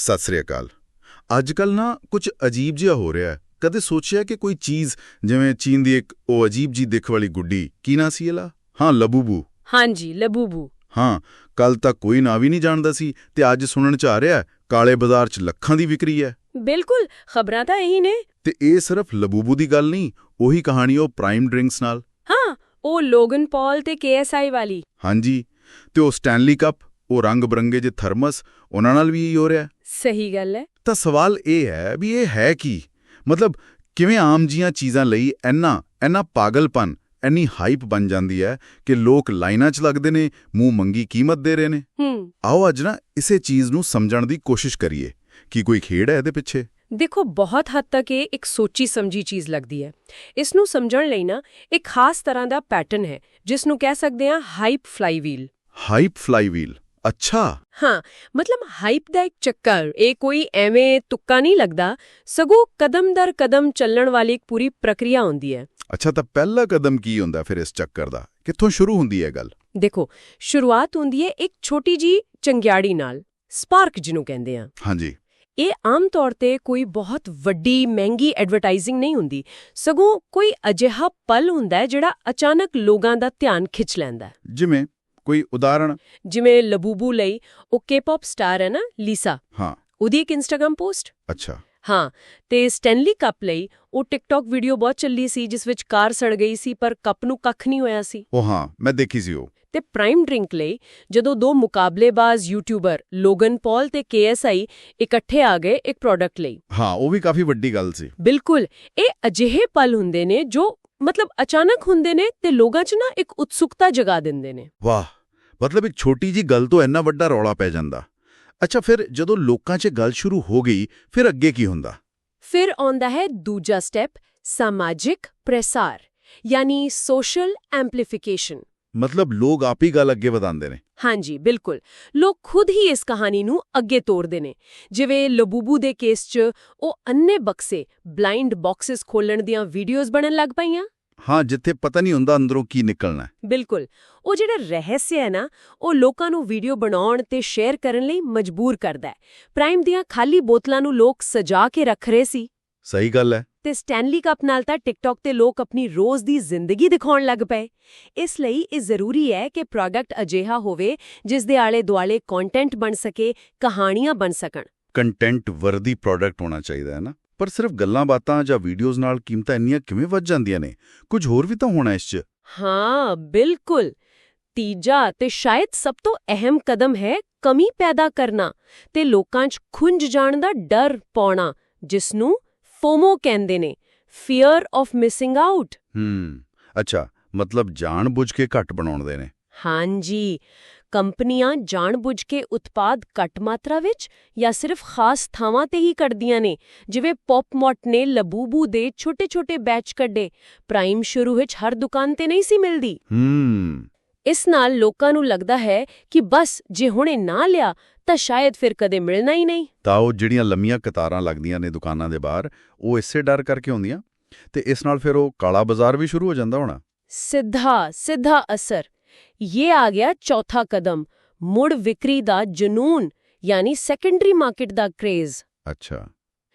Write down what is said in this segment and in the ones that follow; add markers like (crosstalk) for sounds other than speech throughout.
ਸਤਿ ਸ੍ਰੀ ਅਕਾਲ। ਅੱਜ ਕੱਲ ਨਾ ਕੁਝ ਅਜੀਬ ਜਿਹਾ ਹੋ ਰਿਹਾ ਹੈ। ਕਦੇ ਸੋਚਿਆ ਕਿ ਕੋਈ ਚੀਜ਼ ਜਿਵੇਂ ਚੀਨ ਦੀ ਇੱਕ ਉਹ ਅਜੀਬ ਜੀ ਦਿੱਖ ਵਾਲੀ ਗੁੱਡੀ ਕੀ ਨਾਂ ਸੀ ਇਹਲਾ ਹਾਂ ਲਬੂਬੂ। ਹਾਂਜੀ ਲਬੂਬੂ। ਹਾਂ ਕੱਲ ਤੱਕ ਕੋਈ ਨਾਂ ਵੀ ਨਹੀਂ ਜਾਣਦਾ ਸੀ ਤੇ ਅੱਜ ਸੁਣਨ ਚ ਆ ਰਿਹਾ ਕਾਲੇ ਬਾਜ਼ਾਰ 'ਚ ਲੱਖਾਂ ਦੀ ਵਿਕਰੀ ਹੈ। ਬਿਲਕੁਲ ਖਬਰਾਂ ਤਾਂ ਇਹੀ ਨੇ। ਤੇ ਇਹ ਸਿਰਫ ਲਬੂਬੂ ਦੀ ਗੱਲ ਨਹੀਂ ਉਹੀ ਕਹਾਣੀ ਉਹ ਪ੍ਰਾਈਮ ਡਰਿੰਕਸ ਨਾਲ। ਹਾਂ ਉਹ ਲੋਗਨ ਪੌਲ ਤੇ ਕੇਐਸਆਈ ਵਾਲੀ। ਹਾਂਜੀ ਤੇ ਉਹ ਸਟੈਨਲੀ ਕੱਪ। ਉਹ ਰੰਗ ਬਰੰਗੇ ਜੇ ਥਰਮਸ ਉਹਨਾਂ ਨਾਲ ਵੀ ਇਹੀ ਹੋ ਰਿਹਾ। ਸਹੀ ਗੱਲ ਹੈ। ਤਾਂ ਸਵਾਲ ਇਹ ਹੈ ਵੀ ਇਹ ਹੈ ਕੀ? ਮਤਲਬ ਕਿਵੇਂ ਆਮ ਜੀਆਂ ਚੀਜ਼ਾਂ ਲਈ ਇੰਨਾ ਇੰਨਾ ਪਾਗਲਪਨ ਇੰਨੀ ਹਾਈਪ ਬਣ ਜਾਂਦੀ ਹੈ ਕਿ ਲੋਕ ਲਾਈਨਾਂ 'ਚ ਲੱਗਦੇ ਨੇ ਮੂੰਹ ਮੰਗੀ ਕੀਮਤ ਦੇ ਰਹੇ ਨੇ? ਹੂੰ। ਆਓ ਅੱਜ ਨਾ ਇਸੇ ਚੀਜ਼ ਨੂੰ ਸਮਝਣ ਦੀ ਕੋਸ਼ਿਸ਼ ਕਰੀਏ ਕਿ ਕੋਈ ਖੇਡ ਹੈ ਇਹਦੇ ਪਿੱਛੇ? ਦੇਖੋ ਬਹੁਤ ਹੱਦ ਤੱਕ ਇਹ ਇੱਕ ਸੋਚੀ ਸਮਝੀ ਚੀਜ਼ ਲੱਗਦੀ ਹੈ। ਇਸ ਨੂੰ ਸਮਝਣ ਲਈ ਨਾ ਇੱਕ ਖਾਸ ਤਰ੍ਹਾਂ ਦਾ ਪੈਟਰਨ ਹੈ ਜਿਸ ਨੂੰ ਕਹਿ ਸਕਦੇ ਹਾਂ ਹਾਈਪ ਫਲਾਈਵੀਲ ਹਾਈਪ ਫਲਾਈਵੀਲ ਅੱਛਾ। ਹਾਂ ਮਤਲਬ ਹਾਈਪ ਦਾ ਇੱਕ ਚੱਕਰ ਇਹ ਕੋਈ ਐਵੇਂ ਤੁੱਕਾ ਨਹੀਂ ਲੱਗਦਾ ਸਗੋਂ ਕਦਮ ਦਰ ਕਦਮ ਚੱਲਣ ਵਾਲੀ ਇੱਕ ਪੂਰੀ ਪ੍ਰਕਿਰਿਆ ਹੁੰਦੀ ਹੈ। ਅੱਛਾ ਤਾਂ ਪਹਿਲਾ ਕਦਮ ਕੀ ਹੁੰਦਾ ਫਿਰ ਇਸ ਚੱਕਰ ਦਾ? ਕਿੱਥੋਂ ਸ਼ੁਰੂ ਹੁੰਦੀ ਹੈ ਗੱਲ? ਦੇਖੋ ਸ਼ੁਰੂਆਤ ਹੁੰਦੀ ਹੈ ਇੱਕ ਛੋਟੀ ਜੀ ਚੰਗਿਆੜੀ ਨਾਲ ਸਪਾਰਕ ਜਿਹਨੂੰ ਕਹਿੰਦੇ ਆ। ਹਾਂਜੀ। ਇਹ ਆਮ ਤੌਰ ਤੇ ਕੋਈ ਬਹੁਤ ਵੱਡੀ ਮਹਿੰਗੀ ਐਡਵਰਟਾਈਜ਼ਿੰਗ ਨਹੀਂ ਹੁੰਦੀ ਸਗੋਂ ਕੋਈ ਅਜਿਹਾ ਪਲ ਹੁੰਦਾ ਹੈ ਜਿਹੜਾ ਅਚਾਨਕ ਲੋਕਾਂ ਦਾ ਧਿਆਨ ਖਿੱਚ ਲੈਂਦਾ। ਜਿਵੇਂ? ਕੋਈ ਉਦਾਹਰਣ? ਜਿਵੇਂ ਲਬੂਬੂ ਲਈ ਉਹ ਕੇ-ਪੌਪ ਸਟਾਰ ਹੈ ਨਾ ਲੀਸਾ ਹਾਂ। ਉਹਦੀ ਇੱਕ ਇੰਸਟਾਗ੍ਰam ਪੋਸਟ ਅੱਛਾ। ਹਾਂ ਤੇ ਸਟੈਨਲੀ ਕੱਪ ਲਈ ਉਹ ਟਿਕਟੌਕ ਵੀਡੀਓ ਬਹੁਤ ਚੱਲੀ ਸੀ ਜਿਸ ਵਿੱਚ ਕਾਰ ਸੜ ਗਈ ਸੀ ਪਰ ਕੱਪ ਨੂੰ ਕੱਖ ਨਹੀਂ ਹੋਇਆ ਸੀ। ਉਹ ਹਾਂ ਮੈਂ ਦੇਖੀ ਸੀ ਉਹ। ਤੇ ਪ੍ਰਾਈਮ ਡਰਿੰਕ ਲਈ ਜਦੋਂ ਦੋ ਮੁਕਾਬਲੇਬਾਜ਼ ਯੂਟਿਊਬਰ ਲੋਗਨ ਪੌਲ ਤੇ ਕੇਐਸਆਈ ਇਕੱਠੇ ਆ ਗਏ ਇੱਕ ਪ੍ਰੋਡਕਟ ਲਈ। ਹਾਂ ਉਹ ਵੀ ਕਾਫੀ ਵੱਡੀ ਗੱਲ ਸੀ। ਬਿਲਕੁਲ। ਇਹ ਅਜਿਹੇ ਪਲ ਹੁੰਦੇ ਨੇ ਜੋ ਮਤਲਬ ਅਚਾਨਕ ਹੁੰਦੇ ਨੇ ਤੇ ਲੋਕਾਂ 'ਚ ਨਾ ਇੱਕ ਉਤਸੁਕਤਾ ਜਗਾ ਦਿੰਦੇ ਨੇ। ਵਾਹ! ਮਤਲਬ ਇੱਕ ਛੋਟੀ ਜੀ ਗੱਲ ਤੋਂ ਇੰਨਾ ਵੱਡਾ ਰੌਲਾ ਪੈ ਜਾਂਦਾ। ਅੱਛਾ ਫਿਰ ਜਦੋਂ ਲੋਕਾਂ 'ਚ ਗੱਲ ਸ਼ੁਰੂ ਹੋ ਗਈ ਫਿਰ ਅੱਗੇ ਕੀ ਹੁੰਦਾ? ਫਿਰ ਆਉਂਦਾ ਹੈ ਦੂਜਾ ਸਟੈਪ ਸਮਾਜਿਕ ਪ੍ਰਸਾਰ ਯਾਨੀ ਸੋਸ਼ਲ ਐਂਪਲੀਫਿਕੇਸ਼ਨ ਮਤਲਬ ਲੋਕ ਆਪ ਹੀ ਗੱਲ ਅੱਗੇ ਵਧਾਉਂਦੇ ਨੇ। ਹਾਂਜੀ ਬਿਲਕੁਲ। ਲੋਕ ਖੁਦ ਹੀ ਇਸ ਕਹਾਣੀ ਨੂੰ ਅੱਗੇ ਤੋਰਦੇ ਨੇ। ਜਿਵੇਂ ਲਬੂਬੂ ਦੇ ਕੇਸ 'ਚ ਉਹ ਅੰਨੇ ਬਕਸੇ ਬਲਾਈਂਡ ਬਾਕਸਸ ਖੋਲਣ ਦੀਆਂ ਵੀਡੀਓਜ਼ ਬਣਨ ਲੱਗ ਪਈਆਂ। ਹਾਂ ਜਿੱਥੇ ਪਤਾ ਨਹੀਂ ਹੁੰਦਾ ਅੰਦਰੋਂ ਕੀ ਨਿਕਲਣਾ ਹੈ। ਬਿਲਕੁਲ। ਉਹ ਜਿਹੜਾ ਰਹੱਸ ਹੈ ਨਾ ਉਹ ਲੋਕਾਂ ਨੂੰ ਵੀਡੀਓ ਬਣਾਉਣ ਤੇ ਸ਼ੇਅਰ ਕਰਨ ਲਈ ਮਜਬੂਰ ਕਰਦਾ ਹੈ। ਪ੍ਰਾਈਮ ਦੀਆਂ ਖਾਲੀ ਬੋਤਲਾਂ ਨੂੰ ਲੋਕ ਸਜਾ ਕੇ ਰੱਖ ਰਹੇ ਸੀ। ਸਹੀ ਗੱਲ ਹੈ। ਤੇ ਸਟੈਨਲੀ ਕੱਪ ਨਾਲ ਤਾਂ ਟਿਕਟੌਕ ਤੇ ਲੋਕ ਆਪਣੀ ਰੋਜ਼ ਦੀ ਜ਼ਿੰਦਗੀ ਦਿਖਾਉਣ ਲੱਗ ਪਏ। ਇਸ ਲਈ ਇਹ ਜ਼ਰੂਰੀ ਹੈ ਕਿ ਪ੍ਰੋਡਕਟ ਅਜਿਹਾ ਹੋਵੇ ਜਿਸ ਦੇ ਆਲੇ ਦੁਆਲੇ ਕੰਟੈਂਟ ਬਣ ਸਕੇ ਕਹਾਣੀਆਂ ਬਣ ਸਕਣ। ਕੰਟੈਂਟ ਵਰਦੀ ਪ੍ਰੋਡਕਟ ਹੋਣਾ ਚਾਹੀਦਾ ਹੈ ਨਾ। ਪਰ ਸਿਰਫ ਗੱਲਾਂ ਬਾਤਾਂ ਜਾਂ ਵੀਡੀਓਜ਼ ਨਾਲ ਕੀਮਤਾਂ ਇੰਨੀਆਂ ਕਿਵੇਂ ਵੱਧ ਜਾਂਦੀਆਂ ਨੇ? ਕੁਝ ਹੋਰ ਵੀ ਤਾਂ ਹੋਣਾ ਇਸ 'ਚ। ਹਾਂ ਬਿਲਕੁਲ। ਤੀਜਾ ਤੇ ਸ਼ਾਇਦ ਸਭ ਤੋਂ ਅਹਿਮ ਕਦਮ ਹੈ ਕਮੀ ਪੈਦਾ ਕਰਨਾ ਤੇ ਲੋਕਾਂ 'ਚ ਖੁੰਝ ਜਾਣ ਦਾ ਡਰ ਪਾਉਣਾ ਜਿਸ ਨੂੰ ਫੋਮੋ ਕਹਿੰਦੇ ਨੇ ਫੀਅਰ ਆਫ ਮਿਸਿੰਗ ਆਊਟ ਹੂੰ ਅੱਛਾ ਮਤਲਬ ਜਾਣ ਬੁੱਝ ਕੇ ਘੱਟ ਬਣਾਉਂਦੇ ਨੇ। ਹਾਂਜੀ ਕੰਪਨੀਆਂ ਜਾਣਬੁੱਝ ਕੇ ਉਤਪਾਦ ਘੱਟ ਮਾਤਰਾ ਵਿੱਚ ਜਾਂ ਸਿਰਫ ਖਾਸ ਥਾਵਾਂ ਤੇ ਹੀ ਕੱਢਦੀਆਂ ਨੇ ਜਿਵੇਂ ਪੌਪਮੌਟ ਨੇ ਲਬੂਬੂ ਦੇ ਛੋਟੇ-ਛੋਟੇ ਬੈਚ ਕੱਢੇ ਪ੍ਰਾਈਮ ਸ਼ੁਰੂ ਵਿੱਚ ਹਰ ਦੁਕਾਨ ਤੇ ਨਹੀਂ ਸੀ ਮਿਲਦੀ। ਹੂੰ। ਇਸ ਨਾਲ ਲੋਕਾਂ ਨੂੰ ਲੱਗਦਾ ਹੈ ਕਿ ਬਸ ਜੇ ਹੁਣੇ ਨਾ ਲਿਆ ਤਾਂ ਸ਼ਾਇਦ ਫਿਰ ਕਦੇ ਮਿਲਣਾ ਹੀ ਨਹੀਂ। ਤਾਂ ਉਹ ਜਿਹੜੀਆਂ ਲੰਮੀਆਂ ਕਤਾਰਾਂ ਲੱਗਦੀਆਂ ਨੇ ਦੁਕਾਨਾਂ ਦੇ ਬਾਹਰ ਉਹ ਇਸੇ ਡਰ ਕਰਕੇ ਹੁੰਦੀਆਂ। ਤੇ ਇਸ ਨਾਲ ਫਿਰ ਉਹ ਕਾਲਾ ਬਾਜ਼ਾਰ ਵੀ ਸ਼ੁਰੂ ਹੋ ਜਾਂਦਾ ਹੋਣਾ। ਸਿੱਧਾ ਸਿੱਧਾ ਅਸਰ। ਇਹ ਆ ਗਿਆ ਚੌਥਾ ਕਦਮ ਮੁੜ ਵਿਕਰੀ ਦਾ ਜਨੂਨ ਯਾਨੀ ਸੈਕੰਡਰੀ ਮਾਰਕੀਟ ਦਾ ਕ੍ਰੇਜ਼ ਅੱਛਾ।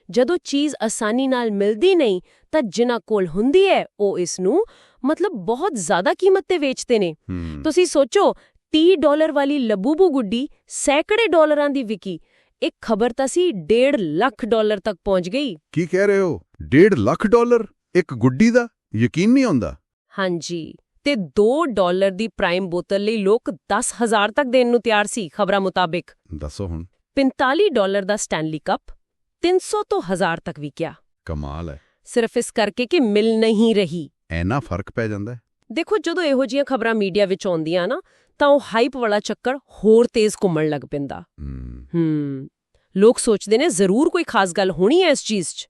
ਜਦੋਂ ਚੀਜ਼ ਆਸਾਨੀ ਨਾਲ ਮਿਲਦੀ ਨਹੀਂ ਤਾਂ ਜਿਨ੍ਹਾਂ ਕੋਲ ਹੁੰਦੀ ਹੈ ਉਹ ਇਸ ਨੂੰ ਮਤਲਬ ਬਹੁਤ ਜ਼ਿਆਦਾ ਕੀਮਤ ਤੇ ਵੇਚਦੇ ਨੇ। ਤੁਸੀਂ ਸੋਚੋ 30 ਡਾਲਰ ਵਾਲੀ ਲਬੂਬੂ ਗੁੱਡੀ ਸੈਂਕੜੇ ਡਾਲਰਾਂ ਦੀ ਵਿਕੀ। ਇੱਕ ਖਬਰ ਤਾਂ ਸੀ 1.5 ਲੱਖ ਡਾਲਰ ਤੱਕ ਪਹੁੰਚ ਗਈ। ਕੀ ਕਹਿ ਰਹੇ ਹੋ? 1.5 ਲੱਖ ਡਾਲਰ? ਇੱਕ ਗੁੱਡੀ ਦਾ? ਯਕੀਨ ਨਹੀਂ ਆਉਂਦਾ। ਹਾਂਜੀ ਤੇ 2 ਡਾਲਰ ਦੀ ਪ੍ਰਾਈਮ ਬੋਤਲ ਲਈ ਲੋਕ 10000 ਤੱਕ ਦੇਣ ਨੂੰ ਤਿਆਰ ਸੀ ਖਬਰਾਂ ਮੁਤਾਬਿਕ। ਦੱਸੋ ਹੁਣ। 45 ਡਾਲਰ ਦਾ ਸਟੈਨਲੀ ਕੱਪ 300 ਤੋਂ 1000 ਤੱਕ ਵਿਕਿਆ। ਕਮਾਲ ਹੈ। ਸਿਰਫ ਇਸ ਕਰਕੇ ਕਿ ਮਿਲ ਨਹੀਂ ਰਹੀ। ਐਨਾ ਫ਼ਰਕ ਪੈ ਜਾਂਦਾ ਹੈ। ਦੇਖੋ ਜਦੋਂ ਇਹੋ ਜਿਹੀਆਂ ਖਬਰਾਂ ਮੀਡੀਆ ਵਿੱਚ ਆਉਂਦੀਆਂ ਨਾ ਤਾਂ ਉਹ ਹਾਈਪ ਵਾਲਾ ਚੱਕਰ ਹੋਰ ਤੇਜ਼ ਘੁੰਮਣ ਲੱਗ ਪੈਂਦਾ। ਹੂੰ। ਲੋਕ ਸੋਚਦੇ ਨੇ ਜ਼ਰੂਰ ਕੋਈ ਖਾਸ ਗੱਲ ਹੋਣੀ ਹੈ ਇਸ ਚੀਜ਼ 'ਚ।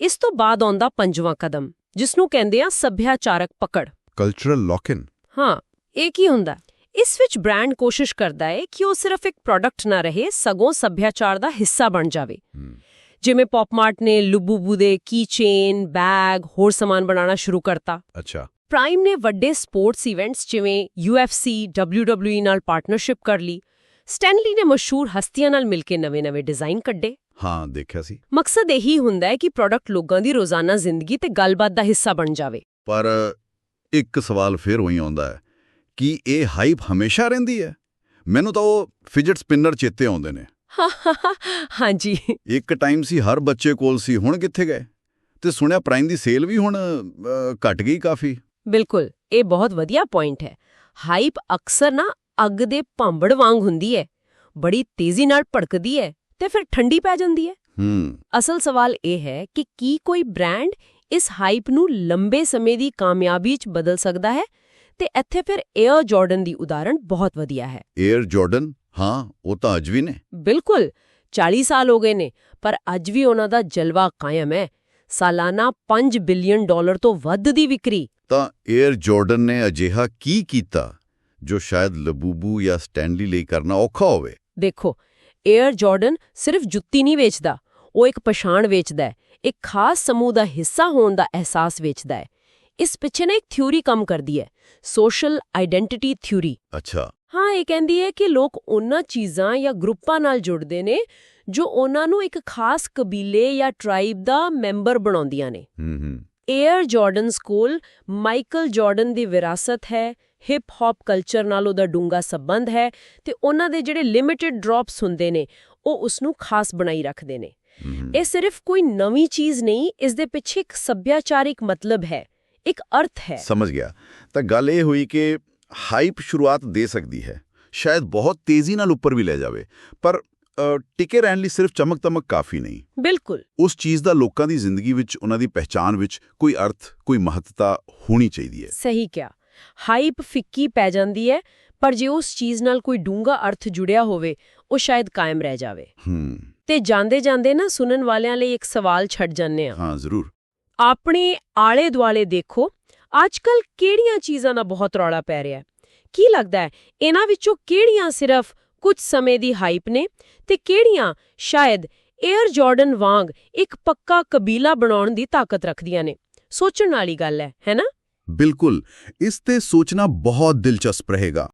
ਇਸ ਤੋਂ ਬਾਅਦ ਆਉਂਦਾ ਪੰਜਵਾਂ ਕਦਮ ਜਿਸ ਨੂੰ ਕਹਿੰਦੇ ਆ ਸੱਭਿਆਚਾਰਕ ਪਕੜ। ਕਲਚਰਲ ਲੌਕ-ਇਨ ਹਾਂ ਇਹ ਕੀ ਹੁੰਦਾ? ਇਸ ਵਿੱਚ ਬ੍ਰਾਂਡ ਕੋਸ਼ਿਸ਼ ਕਰਦਾ ਹੈ ਕਿ ਉਹ ਸਿਰਫ ਇੱਕ ਪ੍ਰੋਡਕਟ ਨਾ ਰਹੇ ਸਗੋਂ ਸੱਭਿਆਚਾਰ ਦਾ ਹਿੱਸਾ ਬਣ ਜਾਵੇ। ਜਿਵੇਂ ਪੌਪਮਾਰਟ ਨੇ ਲੁਬੂਬੂ ਦੇ ਕੀ ਚੇਨ ਬੈਗ ਹੋਰ ਸਮਾਨ ਬਣਾਉਣਾ ਸ਼ੁਰੂ ਕਰਤਾ। ਅੱਛਾ। ਪ੍ਰਾਈਮ ਨੇ ਵੱਡੇ ਸਪੋਰਟਸ ਇਵੈਂਟਸ ਜਿਵੇਂ UFC WWE ਨਾਲ ਪਾਰਟਨਰਸ਼ਿਪ ਕਰ ਲਈ। ਸਟੈਨਲੀ ਨੇ ਮਸ਼ਹੂਰ ਹਸਤੀਆਂ ਨਾਲ ਮਿਲ ਕੇ ਨਵੇਂ-ਨਵੇਂ ਡਿਜ਼ਾਈਨ ਕੱਢੇ। ਹਾਂ ਦੇਖਿਆ ਸੀ। ਮਕਸਦ ਇਹੀ ਹੁੰਦਾ ਹੈ ਕਿ ਪ੍ਰੋਡਕਟ ਲੋਕਾਂ ਦੀ ਰੋਜ਼ਾਨਾ ਜ਼ਿੰਦਗੀ ਤੇ ਗੱਲਬਾਤ ਦਾ ਹਿੱਸਾ ਬਣ ਜਾਵੇ। ਪਰ ਇੱਕ ਸਵਾਲ ਫੇਰ ਉਹੀ ਆਉਂਦਾ ਹੈ ਕਿ ਇਹ ਹਾਈਪ ਹਮੇਸ਼ਾ ਰਹਿੰਦੀ ਹੈ? ਮੈਨੂੰ ਤਾਂ ਉਹ ਫਿਜਟ ਸਪਿਨਰ ਚੇਤੇ ਆਉਂਦੇ ਨੇ। (laughs) ਹਾਂਜੀ। ਇੱਕ ਟਾਈਮ ਸੀ ਹਰ ਬੱਚੇ ਕੋਲ ਸੀ ਹੁਣ ਕਿੱਥੇ ਗਏ? ਤੇ ਸੁਣਿਆ ਪ੍ਰਾਈਮ ਦੀ ਸੇਲ ਵੀ ਹੁਣ ਘਟ ਗਈ ਕਾਫੀ। ਬਿਲਕੁਲ ਇਹ ਬਹੁਤ ਵਧੀਆ ਪੁਆਇੰਟ ਹੈ। ਹਾਈਪ ਅਕਸਰ ਨਾ ਅੱਗ ਦੇ ਭਾਂਬੜ ਵਾਂਗ ਹੁੰਦੀ ਹੈ। ਬੜੀ ਤੇਜ਼ੀ ਨਾਲ ਭੜਕਦੀ ਹੈ ਤੇ ਫਿਰ ਠੰਡੀ ਪੈ ਜਾਂਦੀ ਹੈ। ਹੂੰ। ਅਸਲ ਸਵਾਲ ਇਹ ਹੈ ਕਿ ਕੀ ਕੋਈ ਬ੍ਰਾਂਡ ਇਸ ਹਾਈਪ ਨੂੰ ਲੰਬੇ ਸਮੇਂ ਦੀ ਕਾਮਯਾਬੀ 'ਚ ਬਦਲ ਸਕਦਾ ਹੈ? ਤੇ ਇੱਥੇ ਫਿਰ 에ਅਰ ਜਾਰਡਨ ਦੀ ਉਦਾਹਰਣ ਬਹੁਤ ਵਧੀਆ ਹੈ। 에ਅਰ ਜਾਰਡਨ ਹਾਂ ਉਹ ਤਾਂ ਅੱਜ ਵੀ ਨੇ। ਬਿਲਕੁਲ 40 ਸਾਲ ਹੋ ਗਏ ਨੇ ਪਰ ਅੱਜ ਵੀ ਉਹਨਾਂ ਦਾ ਜਲਵਾ ਕਾਇਮ ਹੈ। ਸਾਲਾਨਾ 5 ਬਿਲੀਅਨ ਡਾਲਰ ਤੋਂ ਵੱਧ ਦੀ ਵਿਕਰੀ। ਤਾਂ 에ਅਰ ਜਾਰਡਨ ਨੇ ਅਜਿਹਾ ਕੀ ਕੀਤਾ ਜੋ ਸ਼ਾਇਦ ਲਬੂਬੂ ਜਾਂ ਸਟੈਨਲੀ ਲਈ ਕਰਨਾ ਔਖਾ ਹੋਵੇ? ਦੇਖੋ 에ਅਰ ਜਾਰਡਨ ਸਿਰਫ ਜੁੱਤੀ ਨਹੀਂ ਵੇਚਦਾ ਉਹ ਇੱਕ ਪਛਾਣ ਵੇਚਦਾ ਹੈ ਇੱਕ ਖਾਸ ਸਮੂਹ ਦਾ ਹਿੱਸਾ ਹੋਣ ਦਾ ਅਹਿਸਾਸ ਵੇਚਦਾ ਹੈ। ਇਸ ਪਿੱਛੇ ਨਾ ਇੱਕ ਥਿਊਰੀ ਕੰਮ ਕਰਦੀ ਹੈ ਸੋਸ਼ਲ ਆਇਡੈਂਟੀਟੀ ਥਿਊਰੀ ਅੱਛਾ। ਹਾਂ ਇਹ ਕਹਿੰਦੀ ਹੈ ਕਿ ਲੋਕ ਉਹਨਾਂ ਚੀਜ਼ਾਂ ਜਾਂ ਗਰੁੱਪਾਂ ਨਾਲ ਜੁੜਦੇ ਨੇ ਜੋ ਉਹਨਾਂ ਨੂੰ ਇੱਕ ਖਾਸ ਕਬੀਲੇ ਜਾਂ ਟ੍ਰਾਈਬ ਦਾ ਮੈਂਬਰ ਬਣਾਉਂਦੀਆਂ ਨੇ। ਹੂੰ ਹੂੰ। Air Jordan school Michael Jordan ਦੀ ਵਿਰਾਸਤ ਹੈ ਹਿਪ ਹੌਪ ਕਲਚਰ ਨਾਲ ਉਹਦਾ ਡੂੰਗਾ ਸੰਬੰਧ ਹੈ ਤੇ ਉਹਨਾਂ ਦੇ ਜਿਹੜੇ ਲਿਮਿਟਿਡ ਡ੍ਰੌਪਸ ਹੁੰਦੇ ਨੇ ਉਹ ਉਸ ਨੂੰ ਖਾਸ ਬਣਾਈ ਰੱਖਦੇ ਨੇ। ਇਹ ਸਿਰਫ ਕੋਈ ਨਵੀਂ ਚੀਜ਼ ਨਹੀਂ ਇਸ ਦੇ ਪਿੱਛੇ ਇੱਕ ਸੱਭਿਆਚਾਰਿਕ ਮਤਲਬ ਹੈ ਇੱਕ ਅਰਥ ਹੈ। ਸਮਝ ਗਿਆ। ਤਾਂ ਗੱਲ ਇਹ ਹੋਈ ਕਿ ਹਾਈਪ ਸ਼ੁਰੂਆਤ ਦੇ ਸਕਦੀ ਹੈ। ਸ਼ਾਇਦ ਬਹੁਤ ਤੇਜ਼ੀ ਨਾਲ ਉੱਪਰ ਵੀ ਲੈ ਜਾਵੇ ਪਰ ਟਿਕੇ ਰਹਿਣ ਲਈ ਸਿਰਫ ਚਮਕ-ਤਮਕ ਕਾਫੀ ਨਹੀਂ। ਬਿਲਕੁਲ। ਉਸ ਚੀਜ਼ ਦਾ ਲੋਕਾਂ ਦੀ ਜ਼ਿੰਦਗੀ ਵਿੱਚ ਉਹਨਾਂ ਦੀ ਪਹਿਚਾਨ ਵਿੱਚ ਕੋਈ ਅਰਥ ਕੋਈ ਮਹੱਤਤਾ ਹੋਣੀ ਚਾਹੀਦੀ ਹੈ। ਸਹੀ ਕਿਹਾ। ਹਾਈਪ ਫਿੱਕੀ ਪੈ ਜਾਂਦੀ ਹੈ ਪਰ ਜੇ ਉਸ ਚੀਜ਼ ਨਾਲ ਕੋਈ ਡੂੰਗਾ ਅਰਥ ਜੁੜਿਆ ਹੋਵੇ ਉਹ ਸ਼ਾਇਦ ਕਾਇਮ ਰਹਿ ਜਾਵੇ। ਹੂੰ। ਤੇ ਜਾਂਦੇ ਜਾਂਦੇ ਨਾ ਸੁਣਨ ਵਾਲਿਆਂ ਲਈ ਇੱਕ ਸਵਾਲ ਛੱਡ ਜੰਨੇ ਆ ਹਾਂ ਜ਼ਰੂਰ। ਆਪਣੇ ਆਲੇ ਦੁਆਲੇ ਦੇਖੋ ਅੱਜਕੱਲ ਕਿਹੜੀਆਂ ਚੀਜ਼ਾਂ ਦਾ ਬਹੁਤ ਰੌਲਾ ਪੈ ਰਿਹਾ ਹੈ? ਕੀ ਲੱਗਦਾ ਹੈ, ਇਹਨਾਂ ਵਿੱਚੋਂ ਕਿਹੜੀਆਂ ਸਿਰਫ ਕੁਝ ਸਮੇਂ ਦੀ ਹਾਈਪ ਨੇ ਤੇ ਕਿਹੜੀਆਂ ਸ਼ਾਇਦ 에ਅਰ ਜਾਰਡਨ ਵਾਂਗ ਇੱਕ ਪੱਕਾ ਕਬੀਲਾ ਬਣਾਉਣ ਦੀ ਤਾਕਤ ਰੱਖਦੀਆਂ ਨੇ? ਸੋਚਣ ਵਾਲੀ ਗੱਲ ਹੈ ਹੈਨਾ ਬਿਲਕੁਲ, ਇਸ ਤੇ ਸੋਚਣਾ ਬਹੁਤ ਦਿਲਚਸਪ ਰਹੇਗਾ।